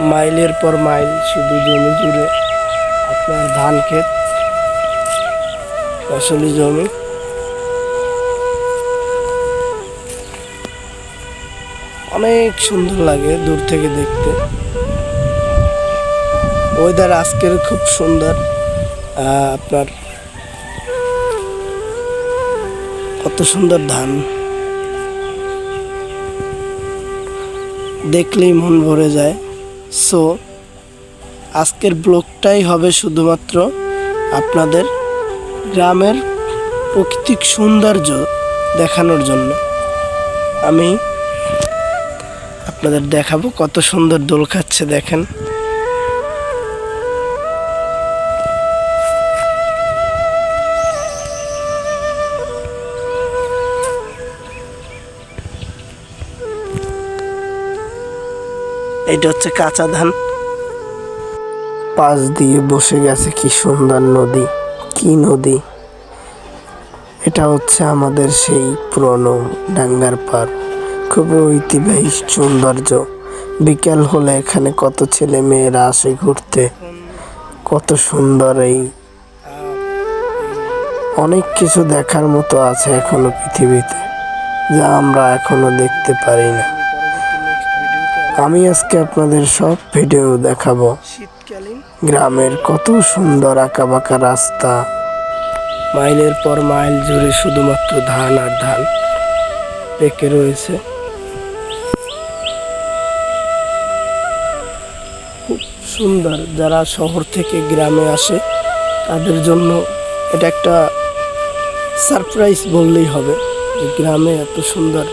মাইলের পর মাইল শুধু জমি জুড়ে আপনার ধান ক্ষেত, ফসলি জমি। অনেক সুন্দর লাগে দূর থেকে দেখতে। ওয়েদার আজকের খুব সুন্দর। আপনার কত সুন্দর ধান। দেখলেই মন ভরে যায়। সো, আজকের ব্লগটাই হবে শুধুমাত্র আপনাদের গ্রামের প্রাকৃতিক সৌন্দর্য দেখানোর জন্য। আমি আপনাদের দেখাবো কত সুন্দর দোল খাচ্ছে, দেখেন। এটা হচ্ছে কাঁচা ধান। পাশ দিয়ে বসে গেছে কি সুন্দর নদী, কি নদী। এটা হচ্ছে আমাদের সেই পুরনো ডাঙ্গার পার। খুবই ঐতিহ্যবাহী সৌন্দর্য। বিকেল হলে এখানে কত ছেলে মেয়েরা আসে ঘুরতে। কত সুন্দর এই, অনেক কিছু দেখার মতো আছে এখনও পৃথিবীতে, যা আমরা এখনও দেখতে পারি না। আমি আজকে আপনাদের সব ভিডিও দেখাবো। শীতকালীন। গ্রামের কত সুন্দর আঁকাবাঁকা রাস্তা। মাইলের পর মাইল জুড়ে শুধুমাত্র ধান আর ধান পেকে রয়েছে। খুব সুন্দর যারা শহর থেকে গ্রামে আসে তাদের জন্য এটা একটা সারপ্রাইজ বললেই হবে গ্রামে এত সুন্দর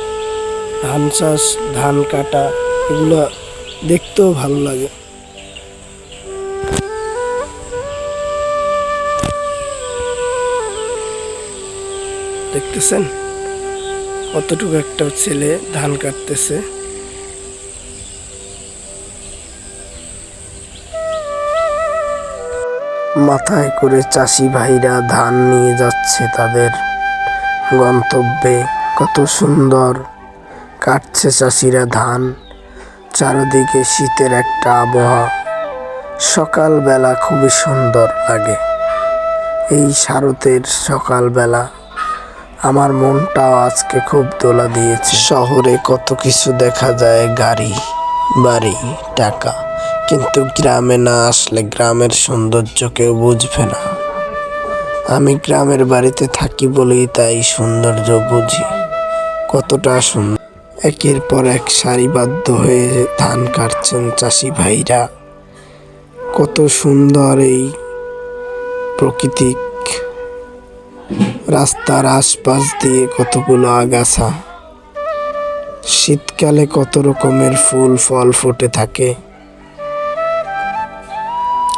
ধান চাষ ধান কাটা এগুলো দেখতেও ভালো লাগে। দেখতেছেন? কতটুকু একটা ছেলে ধান কাটতেছে। মাথায় করে চাষি ভাইরা ধান নিয়ে যাচ্ছে তাদের গন্তব্যে। কত সুন্দর কাটছে চাষিরা ধান। চারদিকে শীতের একটা আবহাওয়া। সকালবেলা খুবই সুন্দর লাগে। এই শারতের সকালবেলা আমার মনটাও আজকে খুব দোলা দিয়েছে। শহরে কত কিছু দেখা যায়, গাড়ি, বাড়ি, টাকা। কিন্তু গ্রামে না আসলে গ্রামের সৌন্দর্য কেউ বুঝবে না। আমি গ্রামের বাড়িতে থাকি বলেই তাই সৌন্দর্য বুঝি। কতটা সুন্দর। একের পর এক সারিবদ্ধ হয়ে ধান কাটছেন চাষি ভাইরা। কত সুন্দর এই প্রকৃতিক রাস্তার আশপাশ দিয়ে কতগুলো আগাছা। শীতকালে কত রকমের ফুল, ফল ফুটে থাকে।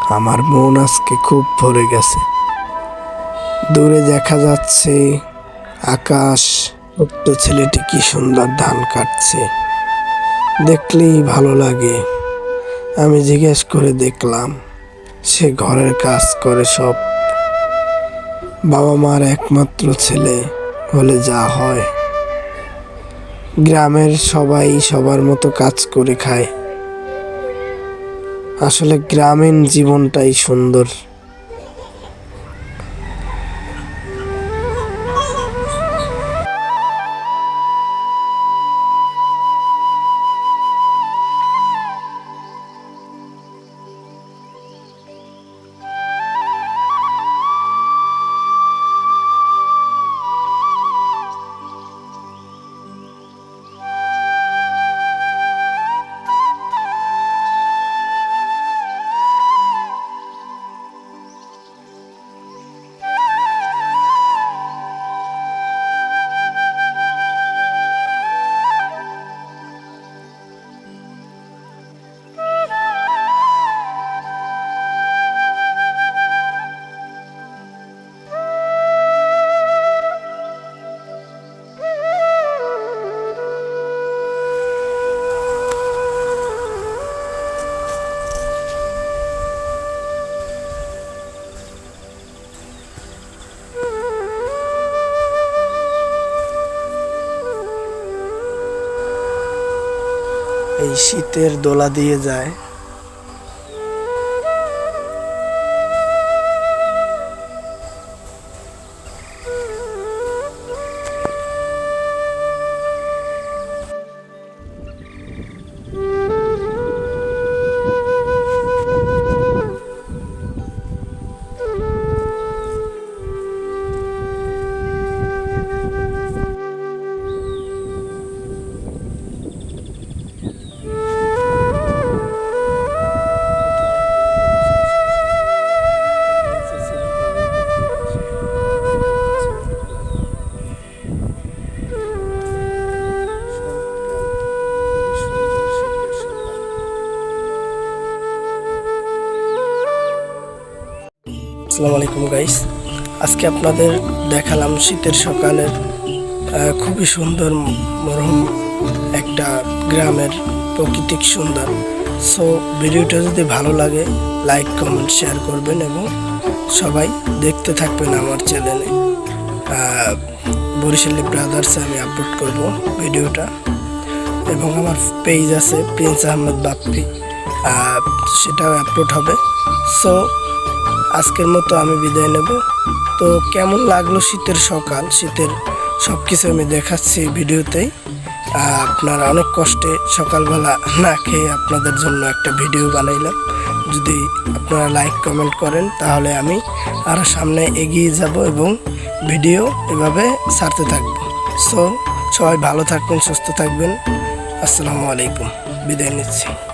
আমার মন আজকে খুব ভরে গেছে। দূরে দেখা যাচ্ছে আকাশ ছোট্ট ছেলেটি কি সুন্দর ধান কাটছে? দেখলেই ভালো লাগে। আমি জিজ্ঞেস করে দেখলাম, সে ঘরের কাজ করে সব। বাবা মার একমাত্র ছেলে হলে যা হয়। গ্রামের সবাই সবার মতো কাজ করে খায়। আসলে গ্রামীণ জীবনটাই সুন্দর। এই শীতের দোলা দিয়ে যায়। আসসালামু আলাইকুম গাইস আজকে আপনাদের দেখালাম শীতের সকালের খুবই সুন্দর মরহম একটা গ্রামের প্রাকৃতিক সুন্দর। সো ভিডিওটা যদি ভালো লাগে লাইক কমেন্ট শেয়ার করবেন এবং সবাই দেখতে থাকবেন আমার চ্যানেলে বরিশালী ব্রাদার্সে আমি আপলোড করব ভিডিওটা। এবং আমার পেজ আছে প্রিন্স আহমেদ বাপ্পি সেটাও আপলোড হবে। সো আজকের মতো আমি বিদায় নেব। তো কেমন লাগল শীতের সকাল? শীতের সব কিছু আমি দেখাচ্ছি ভিডিওতেই। আপনারা অনেক কষ্টে সকালবেলা না খেয়ে আপনাদের জন্য একটা ভিডিও বানাইলাম। যদি আপনারা লাইক, কমেন্ট করেন, তাহলে আমি আরও সামনে এগিয়ে যাব এবং ভিডিও এভাবে ছাড়তে থাকব। সো সবাই ভালো থাকবেন, সুস্থ থাকবেন। আসসালামু আলাইকুম। বিদায় নিচ্ছি।